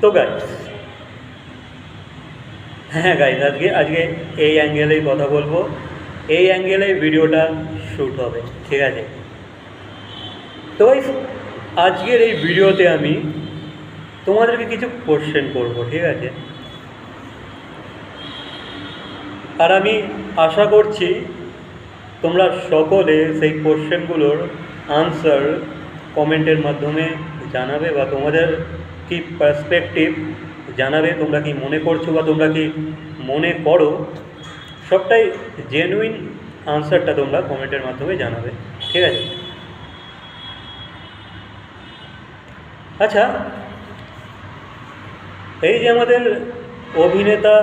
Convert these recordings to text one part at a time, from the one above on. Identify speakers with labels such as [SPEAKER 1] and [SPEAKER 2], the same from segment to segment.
[SPEAKER 1] তো গাইস হ্যাঁ গাইস আজকে আজকে এই অ্যাঙ্গেলেই কথা বলব। এই অ্যাঙ্গেলেই ভিডিওটা শ্যুট হবে, ঠিক আছে? তো আজকের এই ভিডিওতে আমি তোমাদেরকে কিছু কোশ্চেন করব, ঠিক আছে? আর আমি আশা করছি তোমরা সকলে সেই কোশ্চেনগুলোর আনসার কমেন্টের মাধ্যমে জানাবে বা তোমাদের কি পার্সপেক্টিভ জানাবে? তোমরা কি মনে করছ বা তোমরা কি মনে করো? সবটাই জেনুইন আনসারটা তোমরা কমেন্টের মাধ্যমে জানাবে, ঠিক আছে? আচ্ছা এই যে আমাদের অভিনেতা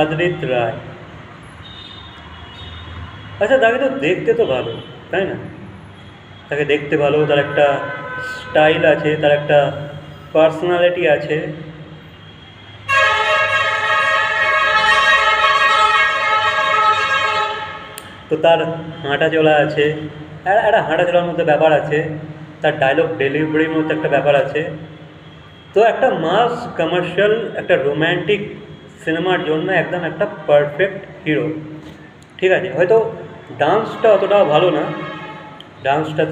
[SPEAKER 1] আদৃত রায়। আচ্ছা তাকে তো দেখতে তো ভালো, তাই না? তাকে দেখতে ভালো, তার একটা স্টাইল আছে, তার একটা পার্সোনালিটি আছে। তো তার হাঁটা চলা আছে একটা হাঁটা চলার মধ্যে ব্যাপার আছে। তার ডায়লগ ডেলিভারির মধ্যে একটা ব্যাপার আছে। তো একটা মাস কমার্শিয়াল একটা রোম্যান্টিক সিনেমার জন্য একদম একটা পারফেক্ট হিরো ঠিক আছে? হয়তো ডান্সটা অতটা ভালো না। ডান্সটা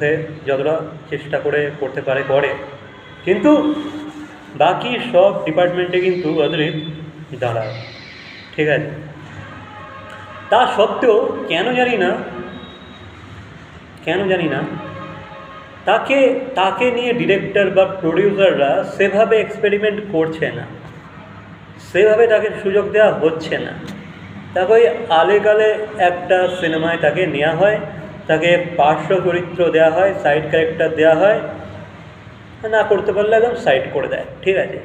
[SPEAKER 1] সে যতটা চেষ্টা করে, করতে পারে, করে। কিন্তু বাকি সব ডিপার্টমেন্টে কিন্তু অদ্রিত দাঁড়ায়। ঠিক আছে? তা সত্ত্বেও কেন জানি না, কেন জানি না, তাকে তাকে নিয়ে ডিরেক্টর বা প্রডিউসাররা সেভাবে এক্সপেরিমেন্ট করছে না। সেভাবে তাকে সুযোগ দেওয়া হচ্ছে না। তাকে ওই আলেকালে একটা সিনেমায় তাকে নেওয়া হয়, তাকে পার্শ্ব চরিত্র দেওয়া হয় সাইড ক্যারেক্টার দেওয়া হয় না করতে পারলে একদম সাইড করে দেয়, ঠিক আছে?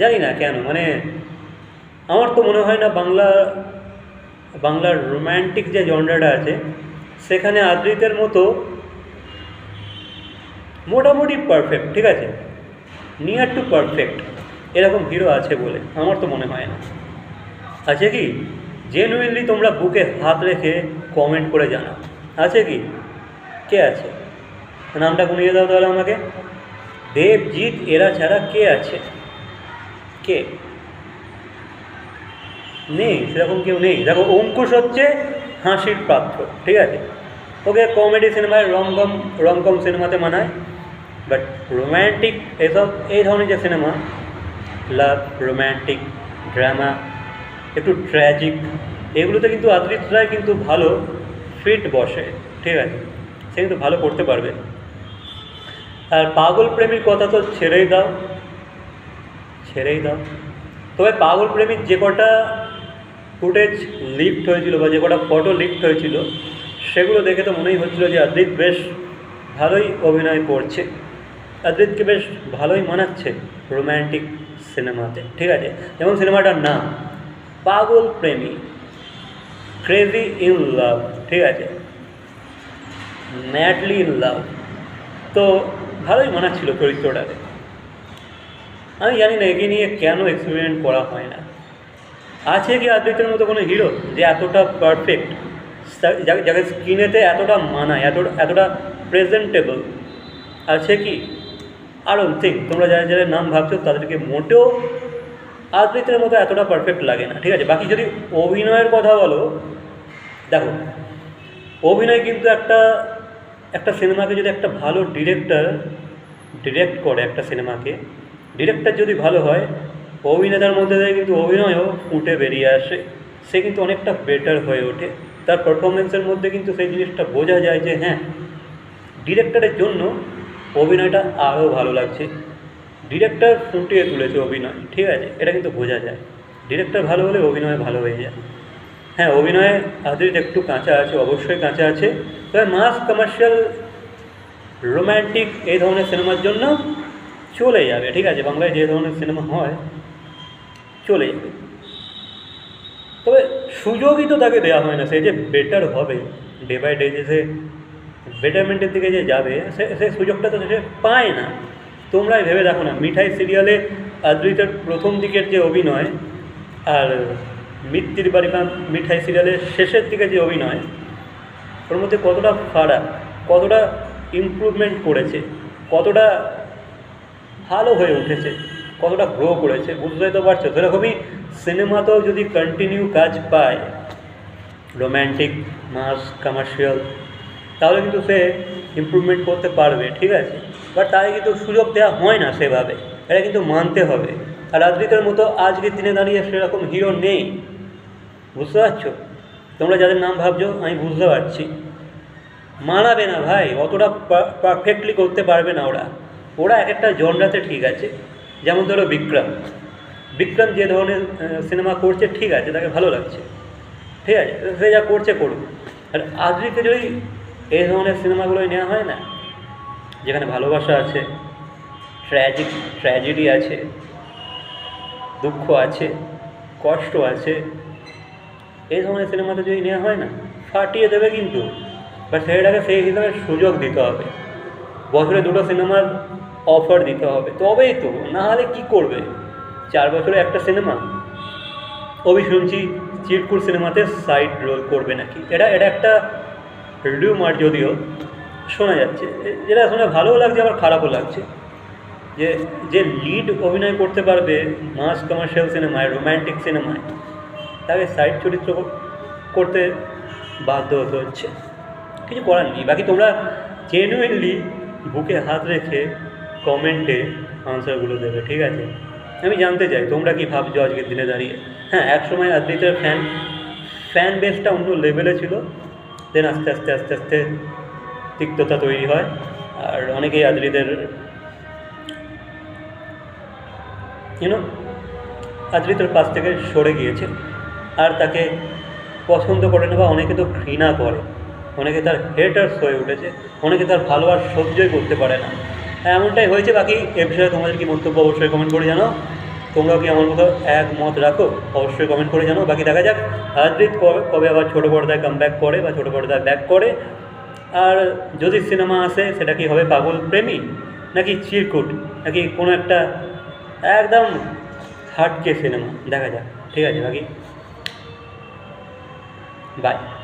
[SPEAKER 1] জানি না কেন মানে আমার তো মনে হয় না বাংলা, বাংলার রোম্যান্টিক যে জনরাটা আছে, সেখানে আদৃতের মতো মোটামুটি পারফেক্ট ঠিক আছে? নিয়ার টু পারফেক্ট এরকম হিরো আছে বলে আমার তো মনে হয় না। আছে কি? জেনুইনলি তোমরা বুকে হাত রেখে কমেন্ট করে জানাও। আছে কি? কে আছে? নামটা গুনিয়ে দাও তাহলে আমাকে। দেবজিৎ এরা ছাড়া কে আছে? কে? নেই, সেরকম কেউ নেই। দেখো, অঙ্কুশ হচ্ছে হাসির পাত্র, ঠিক আছে? ওকে কমেডি সিনেমায় রমকম রমকম সিনেমাতে মানায় বাট রোম্যান্টিক এসব, এই ধরনের যে সিনেমা লাভ রোম্যান্টিক ড্রামা একটু ট্র্যাজিক এগুলোতে কিন্তু আদৃত রায় কিন্তু ভালো ফিট বসে, ঠিক আছে? সে কিন্তু ভালো করতে পারবে। আর পাগল প্রেমীর কথা তো ছেড়েই দাও ছেড়েই দাও। তবে পাগল প্রেমীর যে কটা ফুটেজ লিফট হয়েছিল বা যে কটা ফটো লিফট হয়েছিল, সেগুলো দেখে তো মনেই হচ্ছিল যে আদৃত বেশ ভালোই অভিনয় করছে। আদৃতকে বেশ ভালোই মানাচ্ছে রোম্যান্টিক সিনেমাতে, ঠিক আছে? যেমন সিনেমাটার নাম পাগল প্রেমী, ক্রেজি ইন লাভ, ঠিক আছে? Madly in love. তো ভালোই মানাচ্ছিল চরিত্রটাকে আমি জানি না, একে নিয়ে কেন এক্সপেরিমেন্ট করা হয় না। আছে কি আদৃতের মতো কোনো হিরো যে এতটা পারফেক্ট যাকে স্ক্রিনেতে এতটা মানায় এত এতটা প্রেজেন্টেবল আছে কি? আরও থিং তোমরা যারা যারা নাম ভাবছ, তাদেরকে মোটেও আদৃতের মতো এতটা পারফেক্ট লাগে না, ঠিক আছে? বাকি যদি অভিনয়ের কথা বলো, দেখো, অভিনয় কিন্তু একটা একটা সিনেমাকে যদি একটা ভালো ডিরেক্টর ডিরেক্ট করে একটা সিনেমাকে, ডিরেক্টর যদি ভালো হয়, অভিনেতার মধ্যে থেকে কিন্তু অভিনয়ও ফুটে বেরিয়ে আসে। সে কিন্তু অনেকটা বেটার হয়ে ওঠে। তার পারফরমেন্সের মধ্যে কিন্তু সেই জিনিসটা বোঝা যায় যে হ্যাঁ ডিরেক্টরের জন্য অভিনয়টা আরও ভালো লাগছে। ডিরেক্টর ফুটিয়ে তুলেছে অভিনয়, ঠিক আছে? এটা কিন্তু বোঝা যায়। ডিরেক্টর ভালো হলে অভিনয় ভালো হয়ে যায়। হ্যাঁ অভিনয়ে আদৃত একটু কাঁচা আছে, অবশ্যই কাঁচা আছে। তবে মাস কমার্শিয়াল রোম্যান্টিক এই ধরনের সিনেমার জন্য চলে যাবে, ঠিক আছে? বাংলায় যে ধরনের সিনেমা হয়, চলে যাবে। তবে সুযোগই তো তাকে দেওয়া হয় না, সে যে বেটার হবে ডে বাই ডে যে সে বেটারমেন্টের দিকে যে যাবে, সে সে সুযোগটা তো সে পায় না। তোমরাই ভেবে দেখো না, মিঠাই সিরিয়ালে আদ্রিতের প্রথম দিকের যে অভিনয় আর মিত্তির বাড়ি বা মিঠাই সিরিয়ালের শেষের দিকে যে অভিনয়, ওর মধ্যে কতটা ফারাক, কতটা ইমপ্রুভমেন্ট করেছে, কতটা ভালো হয়ে উঠেছে, কতটা গ্রো করেছে, বুঝতেই তো পারছ? সেরকমই সিনেমাতেও যদি কন্টিনিউ কাজ পায় রোম্যান্টিক মাস কমার্শিয়াল তাহলে কিন্তু সে ইমপ্রুভমেন্ট করতে পারবে, ঠিক আছে? বাট তাকে কিন্তু সুযোগ দেওয়া হয় না সেভাবে, এটা কিন্তু মানতে হবে। আর রাজনীতির মতো আজকের দিনে দাঁড়িয়ে সেরকম হিরো নেই। বুঝতে পারছ? তোমরা যাদের নাম ভাবছ, আমি বুঝতে পারছি। মানাবে না ভাই, অতটা পারফেক্টলি করতে পারবে না ওরা। ওরা এক একটা জনরাতে ঠিক আছে। যেমন ধরো বিক্রম। বিক্রম যে ধরনের সিনেমা করছে, ঠিক আছে, তাকে ভালো লাগছে। ঠিক আছে সে যা করছে, করুক। আর আজকে যদি এই ধরনের সিনেমাগুলোই নেওয়া হয় না, যেখানে ভালোবাসা আছে ট্র্যাজিক ট্র্যাজেডি আছে, দুঃখ আছে, কষ্ট আছে এই ধরনের সিনেমাতে যদি নেওয়া হয় না, ফাটিয়ে দেবে কিন্তু। বাট সেইটাকে সেই হিসাবে সুযোগ দিতে হবে। বছরে দুটো সিনেমার অফার দিতে হবে। তবেই তো না হলে কী করবে? চার বছরে একটা সিনেমা? আমি শুনছি, চিরকুট সিনেমাতে সাইড রোল করবে নাকি? এটা এটা একটা রিউমার যদিও শোনা যাচ্ছে। যেটা শুনে ভালোও লাগছে, আবার খারাপও লাগছে। যে যে লিড অভিনয় করতে পারবে মাস কমার্শিয়াল সিনেমায় রোম্যান্টিক সিনেমায় তাকে সাইড চরিত্র করতে বাধ্য হতে হচ্ছে। কিছু করার নেই। বাকি তোমরা জেনুইনলি বুকে হাত রেখে কমেন্টে আনসারগুলো দেবে, ঠিক আছে? আমি জানতে চাই, তোমরা কি ভাবছ আজকের দিনে দাঁড়িয়ে? হ্যাঁ একসময় আদ্রিতের ফ্যান ফ্যান বেসটা অন্য লেভেলে ছিল। দেন আস্তে আস্তে আস্তে আস্তে তিক্ততা তৈরি হয়। আর অনেকেই আদ্রিদের ইউনো আদ্রিতের পাশ থেকে সরে গিয়েছে। আর তাকে পছন্দ করে না বা অনেকে তো ঘৃণা করে। অনেকে তার হেটার্স হয়ে উঠেছে, অনেকে তার ভালোবাস সহ্যই করতে পারে না। এমনটাই হয়েছে, বাকি এ বিষয়ে তোমাদের কি মন্তব্য অবশ্যই কমেন্ট করে জানো তোমরাও কি আমার মতো একমত রাখো? অবশ্যই কমেন্ট করে জানো বাকি দেখা যাক কবে কবে আবার ছোটো পর্দায় কাম ব্যাক করে বা ছোটো পর্দায় ব্যাক করে। আর যদি সিনেমা আসে, সেটা কি হবে পাগল প্রেমী? নাকি চিরকুট? নাকি কোনো একটা একদম হাটকে সিনেমা দেখা যাক, ঠিক আছে, বাকি বাই